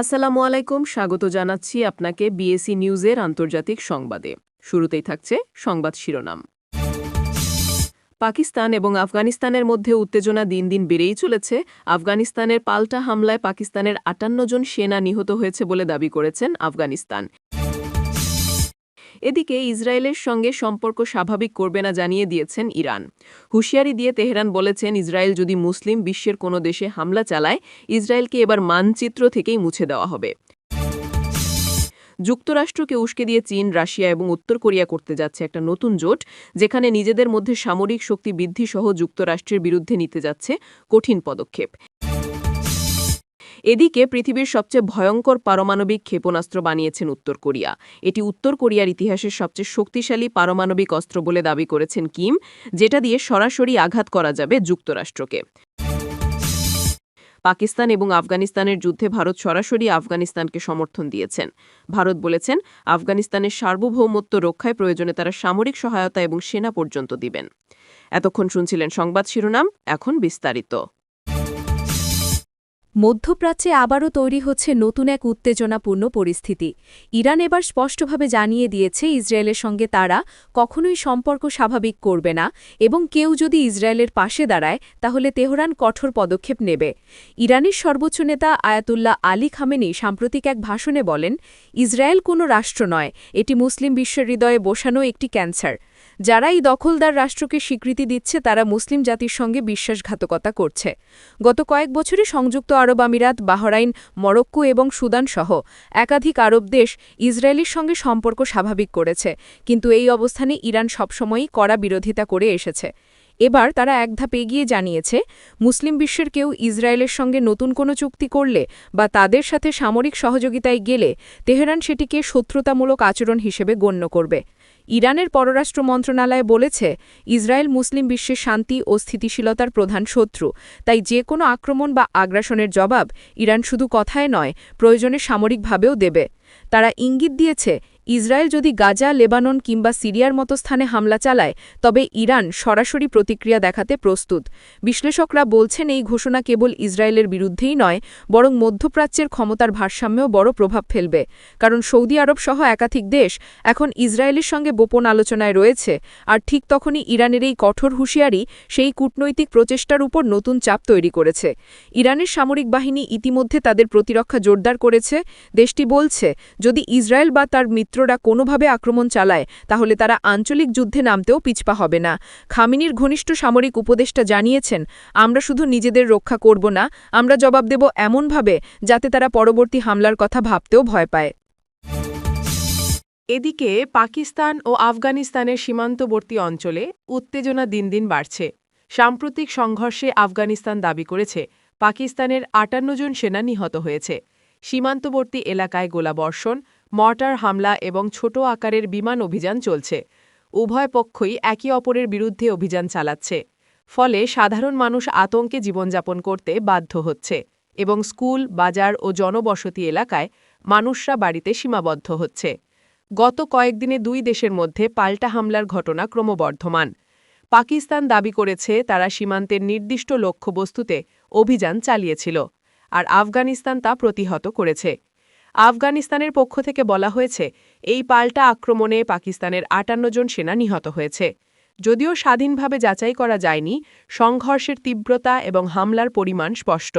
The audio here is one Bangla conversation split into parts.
আসসালামু আলাইকুম, স্বাগত জানাচ্ছি আপনাকে বিএসি নিউজের আন্তর্জাতিক সংবাদে। শুরুতেই থাকছে সংবাদ শিরোনাম। পাকিস্তান এবং আফগানিস্তানের মধ্যে উত্তেজনা দিন দিন বেড়েই চলেছে। আফগানিস্তানের পাল্টা হামলায় পাকিস্তানের আটান্ন জন সেনা নিহত হয়েছে বলে দাবি করেছেন আফগানিস্তান। এদিকে ইসরায়েলের সঙ্গে সম্পর্ক স্বাভাবিক করবে না জানিয়ে দিয়েছেন ইরান। হুঁশিয়ারি দিয়ে তেহরান বলেছেন, ইসরায়েল যদি মুসলিম বিশ্বের কোনো দেশে হামলা চালায়, ইসরায়েলকে এবার মানচিত্র থেকেই মুছে দেওয়া হবে। যুক্তরাষ্ট্রকে উস্কে দিয়ে চীন, রাশিয়া এবং উত্তর কোরিয়া করতে যাচ্ছে একটা নতুন জোট, যেখানে নিজেদের মধ্যে সামরিক শক্তি বৃদ্ধি সহ যুক্তরাষ্ট্রের বিরুদ্ধে নিতে যাচ্ছে কঠিন পদক্ষেপ। এদিকে পৃথিবীর সবচেয়ে ভয়ঙ্কর পারমাণবিক ক্ষেপণাস্ত্র বানিয়েছেন উত্তর কোরিয়া। এটি উত্তর কোরিয়ার ইতিহাসের সবচেয়ে শক্তিশালী পারমাণবিক অস্ত্র বলে দাবি করেছেন কিম, যেটা দিয়ে সরাসরি আঘাত করা যাবে যুক্তরাষ্ট্রকে। পাকিস্তান এবং আফগানিস্তানের যুদ্ধে ভারত সরাসরি আফগানিস্তানকে সমর্থন দিয়েছেন। ভারত বলেছেন, আফগানিস্তানের সার্বভৌমত্ব রক্ষায় প্রয়োজনে তারা সামরিক সহায়তা এবং সেনা পর্যন্ত দিবেন। এতক্ষণ শুনছিলেন সংবাদ শিরোনাম, এখন বিস্তারিত। মধ্যপ্রাচ্যে আবারও তৈরি হচ্ছে নতুন এক উত্তেজনাপূর্ণ পরিস্থিতি। ইরান এবার স্পষ্টভাবে জানিয়ে দিয়েছে, ইসরায়েলের সঙ্গে তারা কখনোই সম্পর্ক স্বাভাবিক করবে না এবং কেউ যদি ইসরায়েলের পাশে দাঁড়ায়, তাহলে তেহরান কঠোর পদক্ষেপ নেবে। ইরানের সর্বোচ্চ নেতা আয়াতুল্লাহ আলী খামেনি সাম্প্রতিক এক ভাষণে বলেন, ইসরায়েল কোনো রাষ্ট্র নয়, এটি মুসলিম বিশ্বের হৃদয়ে বসানো একটি ক্যান্সার। যারা এই দখলদার রাষ্ট্রকে স্বীকৃতি দিচ্ছে, তারা মুসলিম জাতির সঙ্গে বিশ্বাসঘাতকতা করছে। গত কয়েক বছরে সংযুক্ত আরব আমিরাত, বাহরাইন, মরক্কো এবং সুদান সহ একাধিক আরব দেশ ইসরায়েলের সঙ্গে সম্পর্ক স্বাভাবিক করেছে, কিন্তু এই অবস্থানে ইরান সবসময়ই কড়া বিরোধিতা করে এসেছে। এবার তারা এক ধাপ এগিয়ে জানিয়েছে, মুসলিম বিশ্বের কেউ ইসরায়েলের সঙ্গে নতুন কোনো চুক্তি করলে বা তাদের সাথে সামরিক সহযোগিতায় গেলে তেহরান সেটিকে শত্রুতামূলক আচরণ হিসেবে গণ্য করবে। ইরানের পররাষ্ট্র মন্ত্রণালয় বলেছে, ইসরায়েল মুসলিম বিশ্বের শান্তি ও স্থিতিশীলতার প্রধান শত্রু। তাই যে কোনো আক্রমণ বা আগ্রাসনের জবাব ইরান শুধু কথায় নয়, প্রয়োজনে সামরিকভাবেও দেবে। তারা ইঙ্গিত দিয়েছে ইসরায়েল যদি গাজা, লেবানন কিংবা সিরিয়ার মতো স্থানে হামলা চালায়, তবে ইরান সরাসরি প্রতিক্রিয়া দেখাতে প্রস্তুত। বিশ্লেষকরা বলছেন এই ঘোষণা কেবল ইসরায়েলের বিরুদ্ধেই নয়, বরং মধ্যপ্রাচ্যের ক্ষমতার ভারসাম্যেও বড় প্রভাব ফেলবে। কারণ সৌদি আরব সহ একাধিক দেশ এখন ইসরায়েলের সঙ্গে গোপন আলোচনায় রয়েছে, আর ঠিক তখনই ইরানের এই কঠোর হুঁশিয়ারি সেই কূটনৈতিক প্রচেষ্টার উপর নতুন চাপ তৈরি করেছে। ইরানের সামরিক বাহিনী ইতিমধ্যে তাদের প্রতিরক্ষা জোরদার করেছে। দেশটি বলছে, যদি ইসরায়েল বা তার মিত্ররা কোনোভাবে আক্রমণ চালায়, তাহলে তারা আঞ্চলিক যুদ্ধে নামতেও পিছপা হবে না। খামিনির ঘনিষ্ঠ সামরিক উপদেষ্টা জানিয়েছেন, আমরা শুধু নিজেদের রক্ষা করব না, আমরা জবাব দেব এমনভাবে যাতে তারা পরবর্তী হামলার কথা ভাবতেও ভয় পায়। এদিকে পাকিস্তান ও আফগানিস্তানের সীমান্তবর্তী অঞ্চলে উত্তেজনা দিন দিন বাড়ছে। সাম্প্রতিক সংঘর্ষে আফগানিস্তান দাবি করেছে, পাকিস্তানের আটান্ন জন সেনা নিহত হয়েছে। সীমান্তবর্তী এলাকায় গোলাবর্ষণ মর্টার হামলা এবং ছোট আকারের বিমান অভিযান চলছে। উভয় পক্ষই একে অপরের বিরুদ্ধে অভিযান চালাচ্ছে। ফলে সাধারণ মানুষ আতঙ্কে জীবনযাপন করতে বাধ্য হচ্ছে এবং স্কুল, বাজার ও জনবসতি এলাকায় মানুষরা বাড়িতে সীমাবদ্ধ হচ্ছে। গত কয়েকদিনে দুই দেশের মধ্যে পাল্টা হামলার ঘটনা ক্রমবর্ধমান। পাকিস্তান দাবি করেছে তারা সীমান্তের নির্দিষ্ট লক্ষ্যবস্তুতে অভিযান চালিয়েছিল, আর আফগানিস্তান তা প্রতিহত করেছে। আফগানিস্তানের পক্ষ থেকে বলা হয়েছে, এই পাল্টা আক্রমণে পাকিস্তানের আটান্ন জন সেনা নিহত হয়েছে। যদিও স্বাধীনভাবে যাচাই করা যায়নি, সংঘর্ষের তীব্রতা এবং হামলার পরিমাণ স্পষ্ট।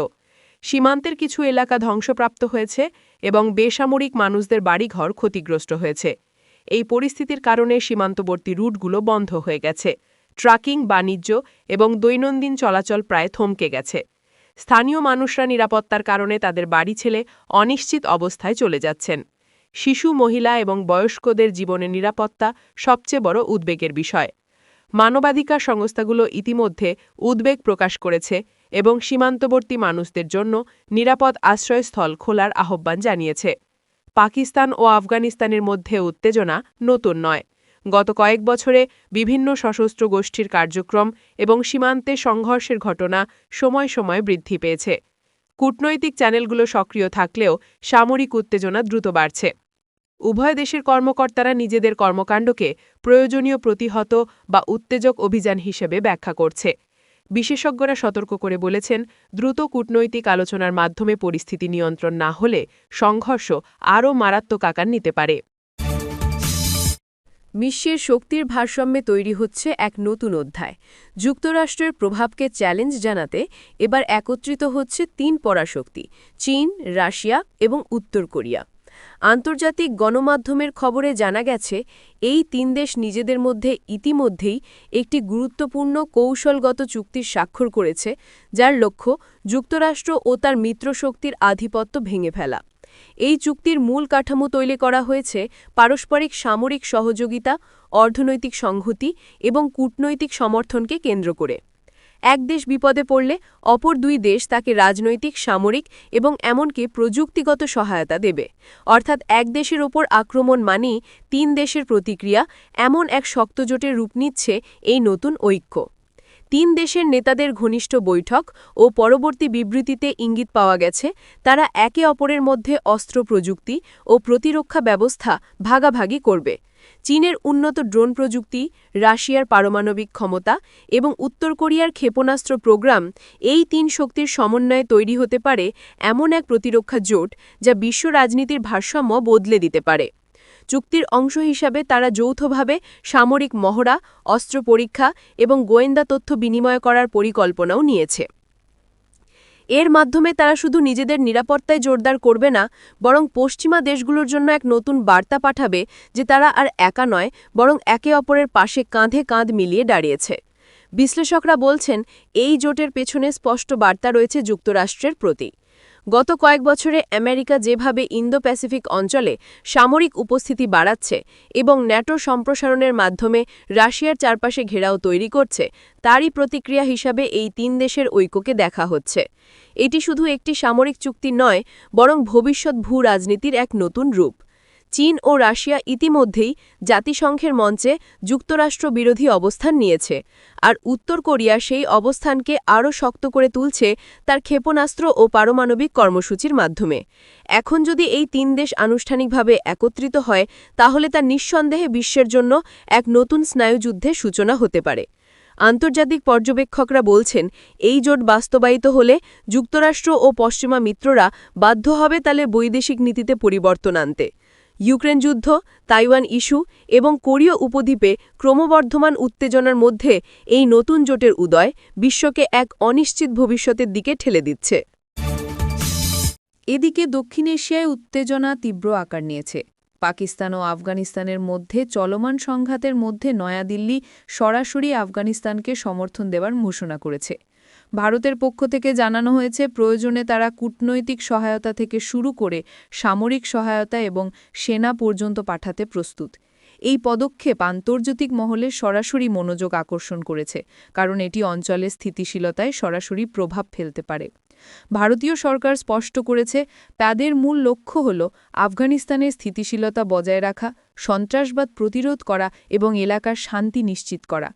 সীমান্তের কিছু এলাকা ধ্বংসপ্রাপ্ত হয়েছে এবং বেসামরিক মানুষদের বাড়িঘর ক্ষতিগ্রস্ত হয়েছে। এই পরিস্থিতির কারণে সীমান্তবর্তী রুটগুলো বন্ধ হয়ে গেছে। ট্রাকিং, বাণিজ্য এবং দৈনন্দিন চলাচল প্রায় থমকে গেছে। স্থানীয় মানুষরা নিরাপত্তার কারণে তাদের বাড়ি ছেলে অনিশ্চিত অবস্থায় চলে যাচ্ছেন। শিশু, মহিলা এবং বয়স্কদের জীবনে নিরাপত্তা সবচেয়ে বড় উদ্বেগের বিষয়। মানবাধিকার সংস্থাগুলো ইতিমধ্যে উদ্বেগ প্রকাশ করেছে এবং সীমান্তবর্তী মানুষদের জন্য নিরাপদ আশ্রয়স্থল খোলার আহ্বান জানিয়েছে। পাকিস্তান ও আফগানিস্তানের মধ্যে উত্তেজনা নতুন নয়। গত কয়েক বছরে বিভিন্ন সশস্ত্র গোষ্ঠীর কার্যক্রম এবং সীমান্তে সংঘর্ষের ঘটনা সময় সময় বৃদ্ধি পেয়েছে। কূটনৈতিক চ্যানেলগুলো সক্রিয় থাকলেও সামরিক উত্তেজনা দ্রুত বাড়ছে। উভয় দেশের কর্মকর্তারা নিজেদের কর্মকাণ্ডকে প্রয়োজনীয় প্রতিহত বা উত্তেজক অভিযান হিসেবে ব্যাখ্যা করছে। বিশেষজ্ঞরা সতর্ক করে বলেছেন, দ্রুত কূটনৈতিক আলোচনার মাধ্যমে পরিস্থিতি নিয়ন্ত্রণ না হলে সংঘর্ষ আরও মারাত্মক আকার নিতে পারে। বিশ্বের শক্তির ভারসাম্যে তৈরি হচ্ছে এক নতুন অধ্যায়। যুক্তরাষ্ট্রের প্রভাবকে চ্যালেঞ্জ জানাতে এবার একত্রিত হচ্ছে তিন পরাশক্তি, চীন, রাশিয়া এবং উত্তর কোরিয়া। আন্তর্জাতিক গণমাধ্যমের খবরে জানা গেছে, এই তিন দেশ নিজেদের মধ্যে ইতিমধ্যেই একটি গুরুত্বপূর্ণ কৌশলগত চুক্তির স্বাক্ষর করেছে, যার লক্ষ্য যুক্তরাষ্ট্র ও তার মিত্রশক্তির আধিপত্য ভেঙে ফেলা। এই চুক্তির মূল কাঠামো তৈরি করা হয়েছে পারস্পরিক সামরিক সহযোগিতা, অর্থনৈতিক সংহতি এবং কূটনৈতিক সমর্থনকে কেন্দ্র করে। এক দেশ বিপদে পড়লে অপর দুই দেশ তাকে রাজনৈতিক, সামরিক এবং এমনকি প্রযুক্তিগত সহায়তা দেবে। অর্থাৎ এক দেশের ওপর আক্রমণ মানেই তিন দেশের প্রতিক্রিয়া এমন এক শক্ত জোটের রূপ নিচ্ছে এই নতুন ঐক্য। তিন দেশের নেতাদের ঘনিষ্ঠ বৈঠক ও পরবর্তী বিবৃতিতে ইঙ্গিত পাওয়া গেছে, তারা একে অপরের মধ্যে অস্ত্র প্রযুক্তি ও প্রতিরক্ষা ব্যবস্থা ভাগাভাগি করবে। চীনের উন্নত ড্রোন প্রযুক্তি, রাশিয়ার পারমাণবিক ক্ষমতা এবং উত্তর কোরিয়ার ক্ষেপণাস্ত্র প্রোগ্রাম এই তিন শক্তির সমন্বয়ে তৈরি হতে পারে এমন এক প্রতিরক্ষা জোট যা বিশ্ব রাজনীতির ভারসাম্য বদলে দিতে পারে। চুক্তির অংশ হিসাবে তারা যৌথভাবে সামরিক মহড়া, অস্ত্র পরীক্ষা এবং গোয়েন্দা তথ্য বিনিময় করার পরিকল্পনাও নিয়েছে। এর মাধ্যমে তারা শুধু নিজেদের নিরাপত্তায় জোরদার করবে না, বরং পশ্চিমা দেশগুলোর জন্য এক নতুন বার্তা পাঠাবে যে তারা আর একা নয়, বরং একে অপরের পাশে কাঁধে কাঁধ মিলিয়ে দাঁড়িয়েছে। বিশ্লেষকরা বলছেন, এই জোটের পেছনে স্পষ্ট বার্তা রয়েছে যুক্তরাষ্ট্রের প্রতি। গত কয়েক বছরে আমেরিকা যেভাবে ইন্দো প্যাসিফিক অঞ্চলে সামরিক উপস্থিতি বাড়াচ্ছে এবং ন্যাটো সম্প্রসারণের মাধ্যমে রাশিয়ার চারপাশে ঘেরাও তৈরি করছে, তারই প্রতিক্রিয়া হিসাবে এই তিন দেশের ঐক্যকে দেখা হচ্ছে। এটি শুধু একটি সামরিক চুক্তি নয়, বরং ভবিষ্যৎ ভূ রাজনীতির এক নতুন রূপ। চীন ও রাশিয়া ইতিমধ্যেই জাতিসংঘের মঞ্চে যুক্তরাষ্ট্র বিরোধী অবস্থান নিয়েছে, আর উত্তর কোরিয়া সেই অবস্থানকে আরও শক্ত করে তুলছে তার ক্ষেপণাস্ত্র ও পারমাণবিক কর্মসূচির মাধ্যমে। এখন যদি এই তিন দেশ আনুষ্ঠানিকভাবে একত্রিত হয়, তাহলে তা নিঃসন্দেহে বিশ্বের জন্য এক নতুন স্নায়ুযুদ্ধের সূচনা হতে পারে। আন্তর্জাতিক পর্যবেক্ষকরা বলছেন, এই জোট বাস্তবায়িত হলে যুক্তরাষ্ট্র ও পশ্চিমা মিত্ররা বাধ্য হবে তালে বৈদেশিক নীতিতে পরিবর্তন আনতে। ইউক্রেন যুদ্ধ, তাইওয়ান ইস্যু এবং কোরীয় উপদ্বীপে ক্রমবর্ধমান উত্তেজনার মধ্যে এই নতুন জোটের উদয় বিশ্বকে এক অনিশ্চিত ভবিষ্যতের দিকে ঠেলে দিচ্ছে। এদিকে দক্ষিণ এশিয়ায় উত্তেজনা তীব্র আকার নিয়েছে। পাকিস্তান ও আফগানিস্তানের মধ্যে চলমান সংঘাতের মধ্যে নয়াদিল্লি সরাসরি আফগানিস্তানকে সমর্থন দেওয়ার ঘোষণা করেছে। ভারতের পক্ষ থেকে জানানো হয়েছে, প্রয়োজনে তারা কূটনৈতিক সহায়তা থেকে শুরু করে সামরিক সহায়তা এবং সেনা পর্যন্ত পাঠাতে প্রস্তুত। এই পদক্ষেপ আন্তর্জাতিক মহলে সরাসরি মনোযোগ আকর্ষণ করেছে, কারণ এটি অঞ্চলের স্থিতিশীলতায় সরাসরি প্রভাব ফেলতে পারে। ভারতীয় সরকার স্পষ্ট করেছে প্যাদের মূল লক্ষ্য হল আফগানিস্তানের স্থিতিশীলতা বজায় রাখা, সন্ত্রাসবাদ প্রতিরোধ করা এবং এলাকার শান্তি নিশ্চিত করা।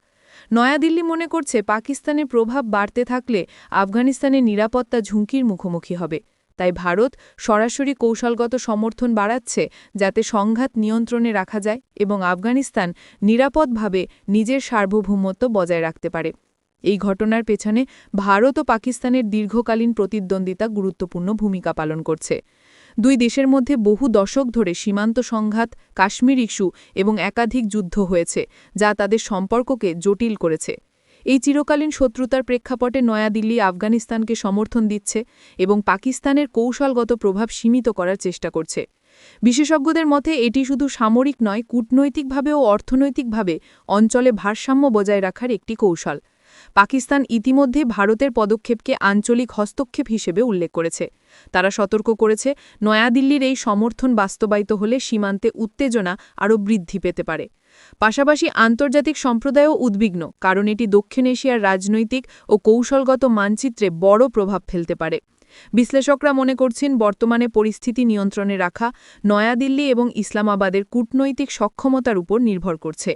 নয়াদিল্লি মনে করছে পাকিস্তানের প্রভাব বাড়তে থাকলে আফগানিস্তানের নিরাপত্তা ঝুঁকির মুখোমুখি হবে। তাই ভারত সরাসরি কৌশলগত সমর্থন বাড়াচ্ছে যাতে সংঘাত নিয়ন্ত্রণে রাখা যায় এবং আফগানিস্তান নিরাপদভাবে নিজের সার্বভৌমত্ব বজায় রাখতে পারে। এই ঘটনার পেছনে ভারত ও পাকিস্তানের দীর্ঘকালীন প্রতিদ্বন্দ্বিতা গুরুত্বপূর্ণ ভূমিকা পালন করছে। দুই দেশের মধ্যে বহু দশক ধরে সীমান্ত সংঘাত, কাশ্মীর ইস্যু এবং একাধিক যুদ্ধ হয়েছে, যা তাদের সম্পর্ককে জটিল করেছে। এই চিরকালীন শত্রুতার প্রেক্ষাপটে নয়াদিল্লি আফগানিস্তানকে সমর্থন দিচ্ছে এবং পাকিস্তানের কৌশলগত প্রভাব সীমিত করার চেষ্টা করছে। বিশেষজ্ঞদের মতে, এটি শুধু সামরিক নয় কূটনৈতিকভাবে ও অর্থনৈতিকভাবে অঞ্চলে ভারসাম্য বজায় রাখার একটি কৌশল। পাকিস্তান ইতিমধ্যে ভারতের পদক্ষেপকে আঞ্চলিক হস্তক্ষেপ হিসেবে উল্লেখ করেছে। তারা সতর্ক করেছে, নয়াদিল্লির এই সমর্থন বাস্তবায়িত হলে সীমান্তে উত্তেজনা আরও বৃদ্ধি পেতে পারে। পাশাপাশি আন্তর্জাতিক সম্প্রদায়ও উদ্বিগ্ন, কারণ এটি দক্ষিণ এশিয়ার রাজনৈতিক ও কৌশলগত মানচিত্রে বড় প্রভাব ফেলতে পারে। বিশ্লেষকরা মনে করছেন, বর্তমানে পরিস্থিতি নিয়ন্ত্রণে রাখা নয়াদিল্লি এবং ইসলামাবাদের কূটনৈতিক সক্ষমতার উপর নির্ভর করছে।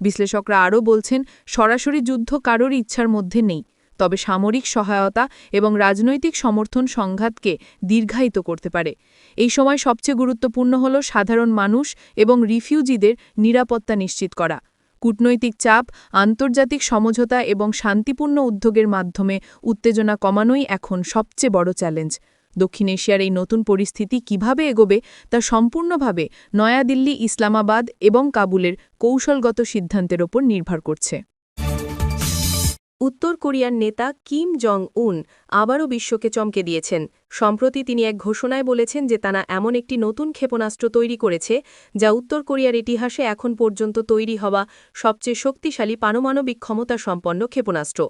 বিশ্লেষকরা আরও বলছেন, সরাসরি যুদ্ধ কারোর ইচ্ছার মধ্যে নেই, তবে সামরিক সহায়তা এবং রাজনৈতিক সমর্থন সংঘাতকে দীর্ঘায়িত করতে পারে। এই সময় সবচেয়ে গুরুত্বপূর্ণ হল সাধারণ মানুষ এবং রিফিউজিদের নিরাপত্তা নিশ্চিত করা। কূটনৈতিক চাপ, আন্তর্জাতিক সমঝোতা এবং শান্তিপূর্ণ উদ্যোগের মাধ্যমে উত্তেজনা কমানোই এখন সবচেয়ে বড় চ্যালেঞ্জ। দক্ষিণ এশিয়ার এই নতুন পরিস্থিতি কীভাবে এগোবে তা সম্পূর্ণভাবে নয়াদিল্লি, ইসলামাবাদ এবং কাবুলের কৌশলগত সিদ্ধান্তের ওপর নির্ভর করছে। উত্তর কোরিয়ার নেতা কিম জং উন আবারও বিশ্বকে চমকে দিয়েছেন। সম্প্রতি তিনি এক ঘোষণায় বলেছেন যে তারা এমন একটি নতুন ক্ষেপণাস্ত্র তৈরি করেছে, যা উত্তর কোরিয়ার ইতিহাসে এখন পর্যন্ত তৈরি হওয়া সবচেয়ে শক্তিশালী পারমাণবিক ক্ষমতা সম্পন্ন ক্ষেপণাস্ত্র।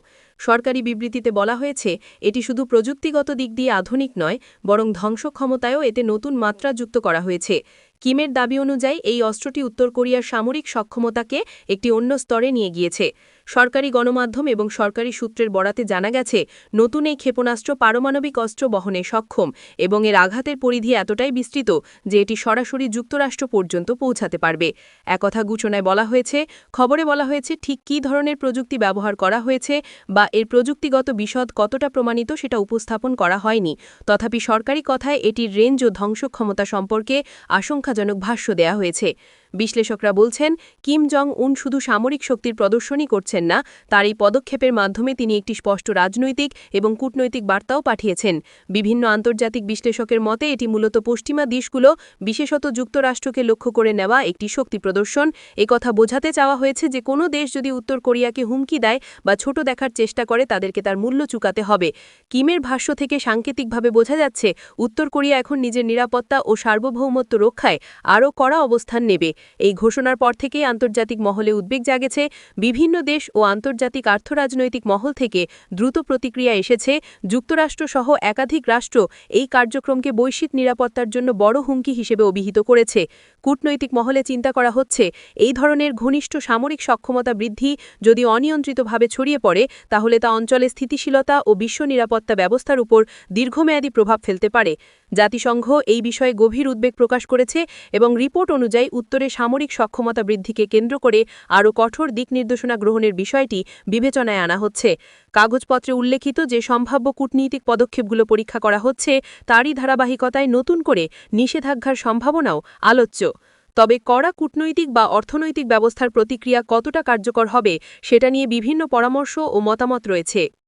সরকারি বিবৃতিতে বলা হয়েছে, এটি শুধু প্রযুক্তিগত দিক দিয়ে আধুনিক নয়, বরং ধ্বংস ক্ষমতায়ও এতে নতুন মাত্রা যুক্ত করা হয়েছে। কিমের দাবি অনুযায়ী, এই অস্ত্রটি উত্তর কোরিয়ার সামরিক সক্ষমতাকে একটি অন্য স্তরে নিয়ে গিয়েছে। সরকারি গণমাধ্যম এবং সরকারি সূত্রের বরাতে জানা গেছে, নতুন এই ক্ষেপণাস্ত্র পারমাণবিক অস্ত্র বহনে সক্ষম এবং এর আঘাতের পরিধি এতটাই বিস্তৃত যে এটি সরাসরি যুক্তরাষ্ট্র পর্যন্ত পৌঁছাতে পারবে। একথা ঘোষণায় বলা হয়েছে, খবরে বলা হয়েছে ঠিক কী ধরনের প্রযুক্তি ব্যবহার করা হয়েছে বা এর প্রযুক্তিগত বিশদ কতটা প্রমাণিত সেটা উপস্থাপন করা হয়নি। তথাপি সরকারি কথায় এটির রেঞ্জ ও ধ্বংস ক্ষমতা সম্পর্কে আশঙ্কাজনক ভাষ্য দেয়া হয়েছে। বিশ্লেষকরা বলছেন, কিম জং উন শুধু সামরিক শক্তির প্রদর্শনই করছেন না, তার এই পদক্ষেপের মাধ্যমে তিনি একটি স্পষ্ট রাজনৈতিক এবং কূটনৈতিক বার্তাও পাঠিয়েছেন। বিভিন্ন আন্তর্জাতিক বিশ্লেষকের মতে, এটি মূলত পশ্চিমা দেশগুলো, বিশেষত যুক্তরাষ্ট্রকে লক্ষ্য করে নেওয়া একটি শক্তি প্রদর্শন। একথা বোঝাতে চাওয়া হয়েছে যে, কোনো দেশ যদি উত্তর কোরিয়াকে হুমকি দেয় বা ছোট দেখার চেষ্টা করে, তাদেরকে তার মূল্য চুকাতে হবে। কিমের ভাষ্য থেকে সাংকেতিকভাবে বোঝা যাচ্ছে, উত্তর কোরিয়া এখন নিজের নিরাপত্তা ও সার্বভৌমত্ব রক্ষায় আরও কড়া অবস্থান নেবে। এই ঘোষণার পর থেকেই আন্তর্জাতিক মহলে উদ্বেগ জাগেছে। বিভিন্ন দেশ ও আন্তর্জাতিক আর্থরাজনৈতিক মহল থেকে দ্রুত প্রতিক্রিয়া এসেছে। যুক্তরাষ্ট্রসহ একাধিক রাষ্ট্র এই কার্যক্রমকে বৈশ্বিক নিরাপত্তার জন্য বড় হুমকি হিসেবে অভিহিত করেছে। কূটনৈতিক মহলে চিন্তা করা হচ্ছে, এই ধরনের ঘনিষ্ঠ সামরিক সক্ষমতা বৃদ্ধি যদি অনিয়ন্ত্রিতভাবে ছড়িয়ে পড়ে, তাহলে তা অঞ্চলে স্থিতিশীলতা ও বিশ্ব নিরাপত্তা ব্যবস্থার উপর দীর্ঘমেয়াদী প্রভাব ফেলতে পারে। জাতিসংঘ এই বিষয়ে গভীর উদ্বেগ প্রকাশ করেছে এবং রিপোর্ট অনুযায়ী উত্তরে সামরিক সক্ষমতা বৃদ্ধিকে কেন্দ্র করে আরও কঠোর দিক নির্দেশনা গ্রহণের বিষয়টি বিবেচনায় আনা হচ্ছে। কাগজপত্রে উল্লেখিত যে সম্ভাব্য কূটনীতিক পদক্ষেপগুলো পরীক্ষা করা হচ্ছে, তারই ধারাবাহিকতায় নতুন করে নিষেধাজ্ঞার সম্ভাবনাও আলোচ্য। তবে কড়া কূটনৈতিক বা অর্থনৈতিক ব্যবস্থার প্রতিক্রিয়া কতটা কার্যকর হবে, সেটা নিয়ে বিভিন্ন পরামর্শ ও মতামত রয়েছে।